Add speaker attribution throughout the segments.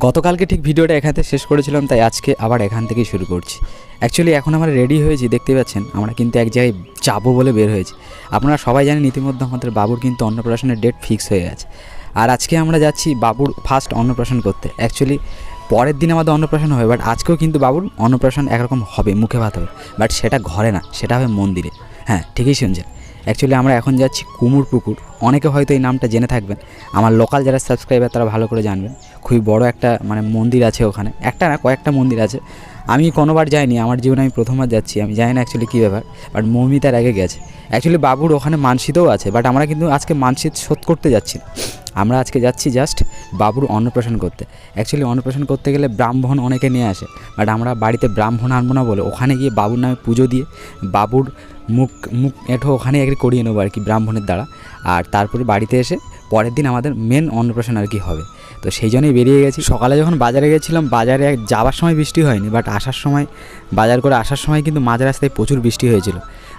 Speaker 1: গতকালকে ঠিক ভিডিওটা এখান থেকে শেষ করেছিলাম, তাই আজকে আবার এখান থেকেই শুরু করছি। অ্যাকচুয়ালি এখন আমরা রেডি হয়েছি দেখতে পাচ্ছেন, আমরা কিন্তু এক জায়গায় যাব বলে বের হয়েছি। আপনারা সবাই জানেন ইতিমধ্যে আমাদের বাবুর কিন্তু অন্নপ্রাশনের ডেট ফিক্স হয়ে গেছে। আর আজকে আমরা যাচ্ছি বাবুর ফার্স্ট অন্নপ্রাশন করতে। অ্যাকচুয়ালি পরের দিন আমাদের অন্নপ্রাশন হবে বাট আজকেও কিন্তু বাবুর অন্নপ্রাশন একরকম হবে, মুখে ভাত হবে। বাট সেটা ঘরে না, সেটা হবে মন্দিরে। হ্যাঁ ঠিকই শুনছেন। অ্যাকচুয়ালি আমরা এখন যাচ্ছি কুমুর পুকুর। অনেকে হয়তো এই নামটা জেনে থাকবেন। আমার লোকাল যারা সাবস্ক্রাইবার তারা ভালো করে জানবেন। খুবই বড় একটা মানে মন্দির আছে ওখানে। একটা না, কয়েকটা মন্দির আছে। আমি কোনোবার যাইনি, আমার জীবনে আমি প্রথমবার যাচ্ছি। আমি জানি না অ্যাকচুয়ালি কী ব্যাপার বাট মৌমিতার আগে গেছে। অ্যাকচুয়ালি বাবুর ওখানে মানসিতও আছে বাট আমরা কিন্তু আজকে মানসিত শোধ করতে যাচ্ছি। আমরা আজকে যাচ্ছি জাস্ট বাবুর অন্নপ্রাশন করতে। অ্যাকচুয়ালি অন্নপ্রাশন করতে গেলে ব্রাহ্মণ অনেকে নিয়ে আসে বাট আমরা বাড়িতে ব্রাহ্মণ আনব না বলে ওখানে গিয়ে বাবুর নামে পুজো দিয়ে, বাবুর মুখ মুখ এঁঠো ওখানে একটি করিয়ে নেব আর কি ব্রাহ্মণের দ্বারা। আর তারপরে বাড়িতে এসে পরের দিন আমাদের মেন অন্নপ্রাশন আর কি হবে। তো সেই জন্যই বেরিয়ে গেছি। সকালে যখন বাজারে গেছিলাম, বাজারে যাওয়ার সময় বৃষ্টি হয়নি বাট আসার সময়, বাজার করে আসার সময় কিন্তু মাঝ রাস্তায় প্রচুর বৃষ্টি হয়েছিল।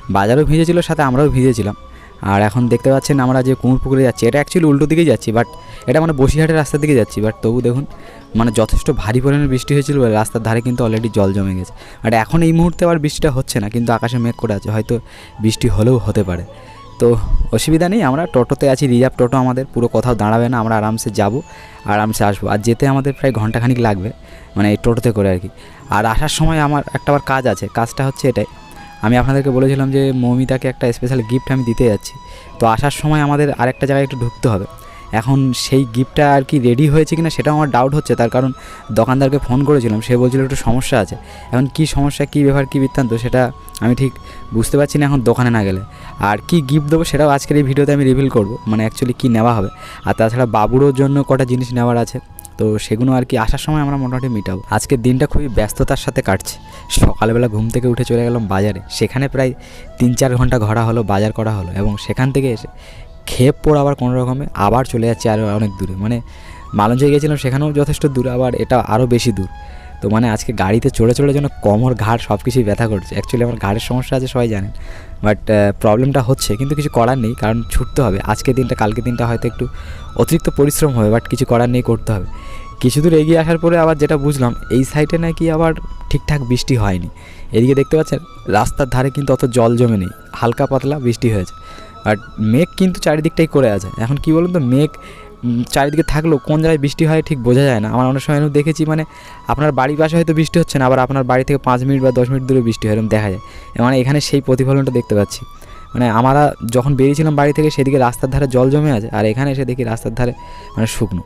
Speaker 1: বাজারও ভিজেছিল, সাথে আমরাও ভিজেছিলাম। আর এখন দেখতে পাচ্ছেন আমরা যে কুমুর পুকুরে যাচ্ছি, এটা অ্যাকচুয়ালি উল্টো দিকেই যাচ্ছি বাট এটা মানে বসিরহাটের রাস্তার দিকে যাচ্ছি বাট তবু দেখুন মানে যথেষ্ট ভারী পরিমাণে বৃষ্টি হয়েছিল বলে রাস্তার ধারে কিন্তু অলরেডি জল জমে গেছে। বাট এখন এই মুহূর্তে আবার বৃষ্টিটা হচ্ছে না, কিন্তু আকাশে মেঘ করে আছে, হয়তো বৃষ্টি হলেও হতে পারে। তো অসুবিধা নেই, আমরা টোটোতে আছি, রিজার্ভ টোটো আমাদের, পুরো কোথাও দাঁড়াবে না, আমরা আরামসে যাব, আরামসে আসব। আর যেতে আমাদের প্রায় ঘন্টাখানিক লাগবে মানে এই টোটোতে করে আর কি। আর আসার সময় আমার একটা আবার কাজ আছে, কাজটা হচ্ছে এটাই আমি আপনাদেরকে বলেছিলাম যে মৌমিতাকে একটা স্পেশাল গিফট আমি দিতে যাচ্ছি। তো আসার সময় আমাদের আরেকটা জায়গায় একটু ঢুকতে হবে। এখন সেই গিফটটা আর কি রেডি হয়েছে কিনা সেটাও আমার ডাউট হচ্ছে। তার কারণ দোকানদারকে ফোন করেছিলাম, সে বলছিল একটু সমস্যা আছে। এখন কি সমস্যা, কী ব্যাপার কী বৃত্তান্ত সেটা আমি ঠিক বুঝতে পারছি না এখন দোকানে না গেলে। আর কি গিফট দেবো সেটাও আজকের এই ভিডিওতে আমি রিভিল করব মানে অ্যাকচুয়ালি কী নেওয়া হবে। আর তাছাড়া বাবুরও জন্য কটা জিনিস নেওয়ার আছে। তো সেগুলো আর কি আসার সময় আমরা মোটামুটি মিটাবো। আজকের দিনটা খুবই ব্যস্ততার সাথে কাটছে। সকালবেলা ঘুম থেকে উঠে চলে গেলাম বাজারে। সেখানে প্রায় তিন চার ঘণ্টা ঘোরা হলো, বাজার করা হলো এবং সেখান থেকে এসে খেয়ে পড়ে আবার কোনো রকমে আবার চলে যাচ্ছে আরও অনেক দূরে। মানে মালঞ্জে গিয়েছিলাম, সেখানেও যথেষ্ট দূর, আবার এটা আরও বেশি দূর। তো মানে আজকে গাড়িতে চড়ে চড়ে যেন কোমর, ঘাড় সব কিছুই ব্যথা করছে। অ্যাকচুয়ালি আমার ঘাড়ের সমস্যা আছে, সবাই জানেন। বাট প্রবলেমটা হচ্ছে, কিন্তু কিছু করার নেই, কারণ ছুটতে হবে। আজকের দিনটা কালকের দিনটা হয়তো একটু অতিরিক্ত পরিশ্রম হবে বাট কিছু করার নেই, করতে হবে। কিছু দূর এগিয়ে আসার পরে আবার যেটা বুঝলাম, এই সাইডে নাকি আবার ঠিকঠাক বৃষ্টি হয়নি। এদিকে দেখতে পাচ্ছেন, রাস্তার ধারে কিন্তু অত জল জমে নেই। হালকা পাতলা বৃষ্টি হয়েছে। আর মেঘ কিন্তু চারিদিকটাই করে আছে। এখন কি বলুন তো, মেঘ চারিদিকে থাকলেও কোন জায়গায় বৃষ্টি হয় ঠিক বোঝা যায় না। আমার অনেক সময় দেখেছি মানে আপনার বাড়ির পাশে হয়তো বৃষ্টি হচ্ছে না আবার আপনার বাড়ি থেকে পাঁচ মিনিট বা দশ মিনিট দূরে বৃষ্টি হয় এরকম দেখা যায়। মানে এখানে সেই প্রতিফলনটা দেখতে পাচ্ছি। মানে আমরা যখন বেরিয়েছিলাম বাড়ি থেকে সেদিকে রাস্তার ধারে জল জমে আছে আর এখানে এসে দেখি রাস্তার ধারে মানে শুকনো।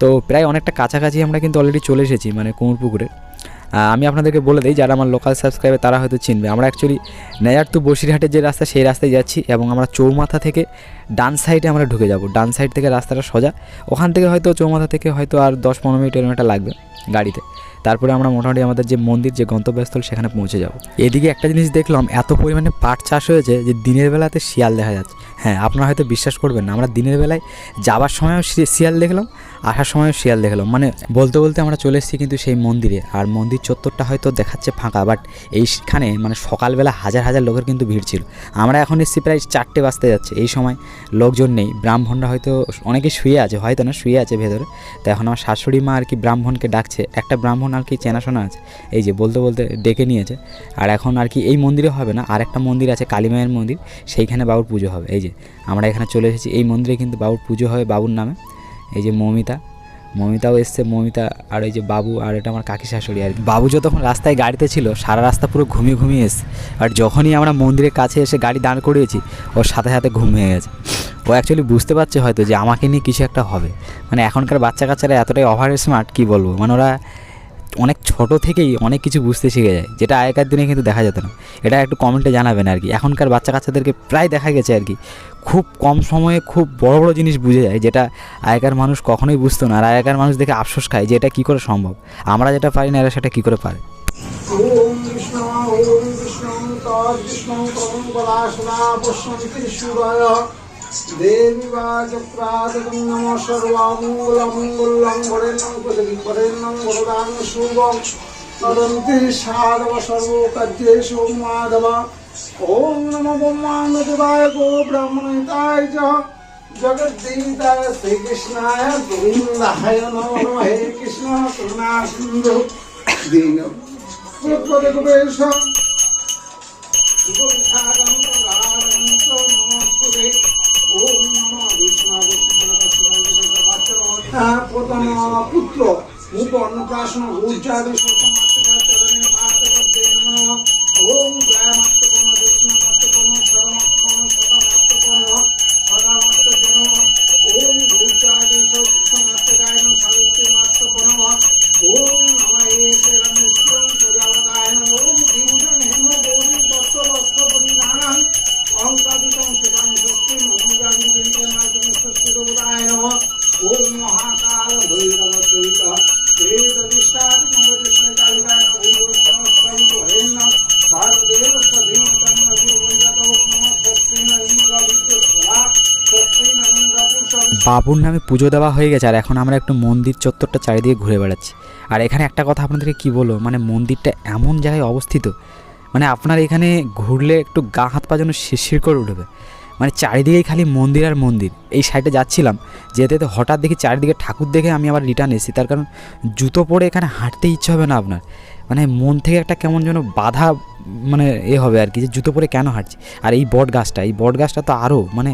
Speaker 1: তো প্রায় অনেকটা কাছাকাছি আমরা কিন্তু অলরেডি চলে এসেছি মানে কুমুর পুকুরে আহ, আমি আপনাদেরকে বলে দিই, যারা আমার লোকাল সাবস্ক্রাইবার তারা হয়তো চিনবে। আমরা অ্যাকচুয়ালি নেয়ার টু বসিরহাটের যে রাস্তা, সেই রাস্তায় যাচ্ছি এবং আমরা চৌমাথা থেকে ডান সাইডে আমরা ঢুকে যাব। ডান সাইড থেকে রাস্তাটা সোজা। ওখান থেকে হয়তো চৌমাথা থেকে হয়তো আর দশ পনেরো মিনিট একটা লাগবে গাড়িতে। তারপরে আমরা মোটামুটি আমাদের যে মন্দির, যে গন্তব্যস্থল সেখানে পৌঁছে যাব। এদিকে একটা জিনিস দেখলাম, এত পরিমাণে পাট চাষ হয়েছে যে দিনের বেলাতে শিয়াল দেখা যাচ্ছে। হ্যাঁ আপনারা হয়তো বিশ্বাস করবেন না, আমরা দিনের বেলায় যাবার সময়ও শিয়াল দেখলাম, আসার সময়ও শিয়াল দেখলাম। মানে বলতে বলতে আমরা চলে এসেছি কিন্তু সেই মন্দিরে। আর মন্দির চত্বরটা হয়তো দেখাচ্ছে ফাঁকা বাট এইখানে মানে সকালবেলা হাজার হাজার লোকের কিন্তু ভিড় ছিল। আমরা এখন এসেছি প্রায় চারটে বাজতে যাচ্ছে, এই সময় লোকজন নেই। ব্রাহ্মণরা হয়তো অনেকে শুয়ে আছে, হয়তো না, শুয়ে আছে ভেতরে। তো এখন আমার শাশুড়ি মা আর কি ব্রাহ্মণকে ডাকছে। একটা ব্রাহ্মণ আর কি চেনাশোনা আছে। এই যে বলতে বলতে ডেকে নিয়েছে। আর এখন আর কি এই মন্দিরে হবে না আর একটা মন্দির আছে কালীমায়ের মন্দির, সেইখানে বাবুর পুজো হবে। এই যে আমরা এখানে চলে এসেছি, এই মন্দিরে কিন্তু বাবুর পুজো হবে বাবুর নামে। এই যে মমিতা, মমিতাও এসছে, মমিতা আর এই যে বাবু আর এটা আমার কাকি শাশুড়ি আর বাবু যতক্ষণ রাস্তায় গাড়িতে ছিল, সারা রাস্তা পুরো ঘুমিয়ে ঘুমিয়ে এসছে। আর যখনই আমরা মন্দিরের কাছে এসে গাড়ি দাঁড় করিয়েছি, ওর সাথে সাথে ঘুম হয়ে গেছে। ও অ্যাকচুয়ালি বুঝতে পারছে হয়তো যে আমাকে নিয়ে কিছু একটা হবে। মানে এখনকার বাচ্চা কাচ্চারা এতটাই ওভার স্মার্ট কী বলব? মানে ওরা অনেক ছোট থেকেই অনেক কিছু বুঝতে শিখে যায়, যেটা আগেকার দিনে কিন্তু দেখা যেত না। এটা একটু কমেন্টে জানাবেন আর কি। এখনকার বাচ্চা কাচ্চাদেরকে প্রায় দেখা গেছে আর কি। খুব কম সময়ে খুব বড় বড় জিনিস বুঝে যায়, যেটা আগেকার মানুষ কখনোই বুঝতো না। আর আগেকার মানুষ দেখে আফসোস খায় যে এটা কী করে সম্ভব? আমরা যেটা পারি না, এরা সেটা কী করে পারে?
Speaker 2: ওম কৃষ্ণ ওম কৃষ্ণ তৎকৃষ্ণ দেবী বাজপ্রাদকম নম সর্বামঙ্গলমঙ্গলং বরেণ্যং পদবি বরেণ্যং বরদান শুভং। নদন্তি সাধব সর্বকার্যেষু মাধব। ওম নম ব্রহ্মাণ্ডদেবায় গো ব্রাহ্মণিতায় চ জগদ্দীতা শ্রীকৃষ্ণায় গোবিন্দায় নমঃ হে কৃষ্ণ করুণা সিন্ধু দীন প্রদ্যোগবেশ প্রথম পুত্র অন্নপ্রাশন ঊর্জাদি নমঃ। ওম জয় মাত্র
Speaker 1: বাবুর নামে পুজো দেওয়া হয়ে গেছে আর এখন আমরা একটু মন্দির চত্বরটা চারিদিকে ঘুরে বেড়াচ্ছি। আর এখানে একটা কথা আপনাদেরকে কি বলব? মানে মন্দিরটা এমন জায়গায় অবস্থিত মানে আপনার এখানে ঘুরলে একটু গা হাত পা যেন শিরশির করে উঠবে। মানে চারিদিকেই খালি মন্দির আর মন্দির। এই সাইডে যাচ্ছিলাম, যেতে যেতে হঠাৎ দেখি চারিদিকে ঠাকুর দেখে আমি আবার রিটার্ন এসেছি। তার কারণ জুতো পরে এখানে হাঁটতে ইচ্ছে হবে না আপনার। মানে মন থেকে একটা কেমন যেন বাধা মানে এ হবে আর কি, যে জুতো পরে কেন হাঁটছি? আর এই বট গাছটা, এই বট গাছটা তো আরও মানে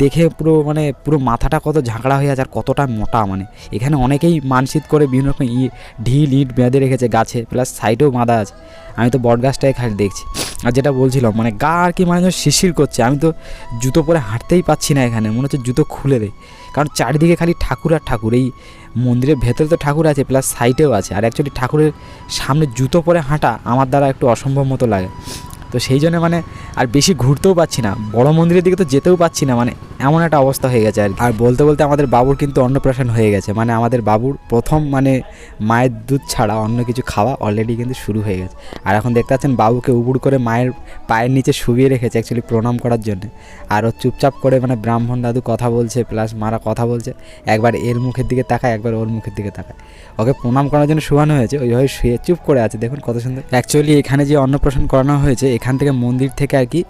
Speaker 1: দেখে পুরো মানে পুরো মাথাটা কত ঝাঁকড়া হয়ে আছে আর কতটা মোটা মানে এখানে অনেকেই মানসিক করে বিভিন্ন রকম ই, ঢিল, ইট বেঁধে রেখেছে গাছে প্লাস সাইডেও বাঁধা আছে। আমি তো বট গাছটাই খালি দেখছি। আর যেটা বলছিলাম মানে গা আর কি মানে শিশির করছে। আমি তো জুতো পরে হাঁটতেই পাচ্ছি না এখানে, মনে হচ্ছে জুতো খুলে দেয় কারণ চারিদিকে খালি ঠাকুর আর ঠাকুর, এই মন্দিরের ভেতরে তো ঠাকুর আছে প্লাস সাইডেও আছে। আর অ্যাকচুয়ালি ঠাকুরের সামনে জুতো পরে হাঁটা আমার দ্বারা একটু অসম্ভব মতো লাগে। তো সেই জন্য মানে আর বেশি ঘুরতেও পাচ্ছি না। বড় মন্দিরের দিকে তো যেতেও পাচ্ছি না মানে এমন একটা অবস্থা হয়ে গেছে আর আর বলতে বলতে আমাদের বাবুর কিন্তু অন্নপ্রাশন হয়ে গেছে মানে আমাদের বাবুর প্রথম মানে মায়ের দুধ ছাড়া অন্য কিছু খাওয়া অলরেডি কিন্তু শুরু হয়ে গেছে। আর এখন দেখতে পাচ্ছেন বাবুকে উবুড় করে মায়ের পায়ের নিচে শুবিয়ে রেখেছে অ্যাকচুয়ালি প্রণাম করার জন্য। আর ও চুপচাপ করে মানে ব্রাহ্মণ দাদু কথা বলছে প্লাস মারা কথা বলছে, একবার এর মুখের দিকে তাকায়, একবার ওর মুখের দিকে তাকায়। ওকে প্রণাম করার জন্য শোয়ানো হয়েছে, ওইভাবে শুয়ে চুপ করে আছে, দেখুন কত সুন্দর। অ্যাকচুয়ালি এখানে যে অন্নপ্রাশন করানো হয়েছে এখান থেকে মন্দির থেকে আর কি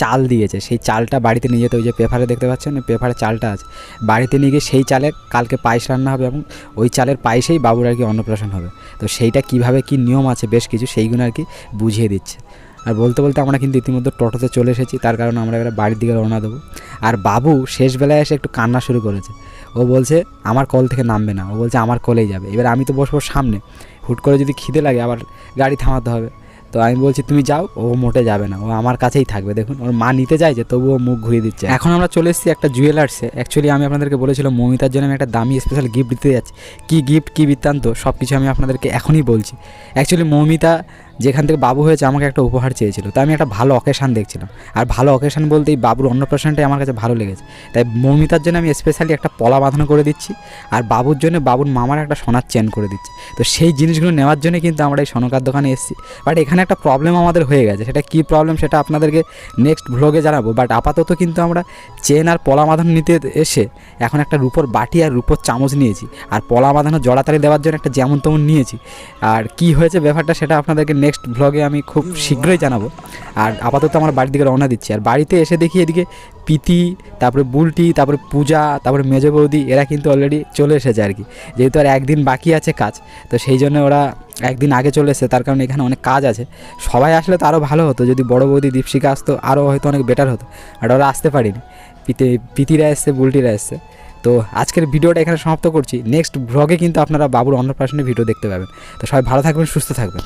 Speaker 1: চাল দিয়েছে, সেই চালটা বাড়িতে নিয়ে যেতে ওই যে পেপারে দেখতে পাচ্ছেন পেপারে চালটা আছে। বাড়িতে নিয়ে গিয়ে সেই চালে কালকে পায়েস রান্না হবে এবং ওই চালের পায়েসেই বাবুর আর কি অন্নপ্রাশন হবে। তো সেইটা কীভাবে কি নিয়ম আছে বেশ কিছু সেইগুলো আর কি বুঝিয়ে দিচ্ছে। আর বলতে বলতে আমরা কিন্তু ইতিমধ্যে টোটোতে চলে এসেছি, তার কারণে আমরা এবার বাড়ির দিকে রওনা দেবো। আর বাবু শেষবেলায় এসে একটু কান্না শুরু করেছে। ও বলছে, আমার কল থেকে নামবে না। ও বলছে, আমার কলেই যাবে। এবার আমি তো বসবো সামনে, হুট করে যদি খিদে লাগে আবার গাড়ি থামাতে হবে। তো আমি বলছি, তুমি যাও, ও মোটে যাবে না, ও আমার কাছেই থাকবে। দেখুন, ওর মা নিতে যায় যে তবুও মুখ ঘুরিয়ে দিচ্ছে। এখন আমরা চলে এসেছি একটা জুয়েলার্সে অ্যাকচুয়ালি আমি আপনাদেরকে বলেছিলাম, মমিতার জন্য আমি একটা দামি স্পেশাল গিফট দিতে যাচ্ছি। কী গিফট কী বৃত্তান্ত সব কিছু আমি আপনাদেরকে এখনই বলছি। অ্যাকচুয়ালি মৌমিতা যেখান থেকে বাবু হয়েছে, আমাকে একটা উপহার চেয়েছিল। তো আমি একটা ভালো অকেশান দেখছিলাম। আর ভালো অকেশান বলতে এই বাবুর অন্নপ্রাশনটাই আমার কাছে ভালো লেগেছে। তাই মৌমিতার জন্য আমি স্পেশালি একটা পলা বাঁধানো করে দিচ্ছি। আর বাবুর জন্য বাবুর মামার একটা সোনার চেন করে দিচ্ছি। তো সেই জিনিসগুলো নেওয়ার জন্য কিন্তু আমরা এই সনকার দোকানে এসেছি। বাট এখানে একটা প্রবলেম আমাদের হয়ে গেছে। সেটা কী প্রবলেম সেটা আপনাদেরকে নেক্সট ভ্লগে জানাব। বাট আপাতত কিন্তু আমরা চেন আর পলা বাঁধানো নিতে এসে এখন একটা রূপোর বাটি আর রূপোর চামচ নিয়েছি। আর পলা বাঁধানো জড়াতালি দেওয়ার জন্য একটা যেমন তেমন নিয়েছি। আর কি হয়েছে ব্যাপারটা সেটা আপনাদেরকে নেক্সট ভ্লগে আমি খুব শীঘ্রই জানাব। আর আপাতত আমার বাড়ির দিকে রওনা দিচ্ছি। আর বাড়িতে এসে দেখি এদিকে পিতি তারপরে বুলটি তারপরে পূজা তারপরে মেজ বৌদি এরা কিন্তু অলরেডি চলে এসেছে আর কি। যেহেতু আর একদিন বাকি আছে কাজ তো সেই জন্য ওরা একদিন আগে চলে এসেছে তার কারণে এখানে অনেক কাজ আছে। সবাই আসলে তো আরও ভালো হতো যদি বড় বৌদি দীপশিকা আসতো আরও হয়তো অনেক বেটার হতো। আর ওরা আসতে পারিনি। পিতে পিতিরা এসছে বুলটিরা এসছে। তো আজকের ভিডিওটা এখানে সমাপ্ত করছি। নেক্সট ব্লগে কিন্তু আপনারা বাবুর অন্নপ্রাশনের ভিডিও দেখতে পাবেন। তো সবাই ভালো থাকবেন সুস্থ থাকবেন।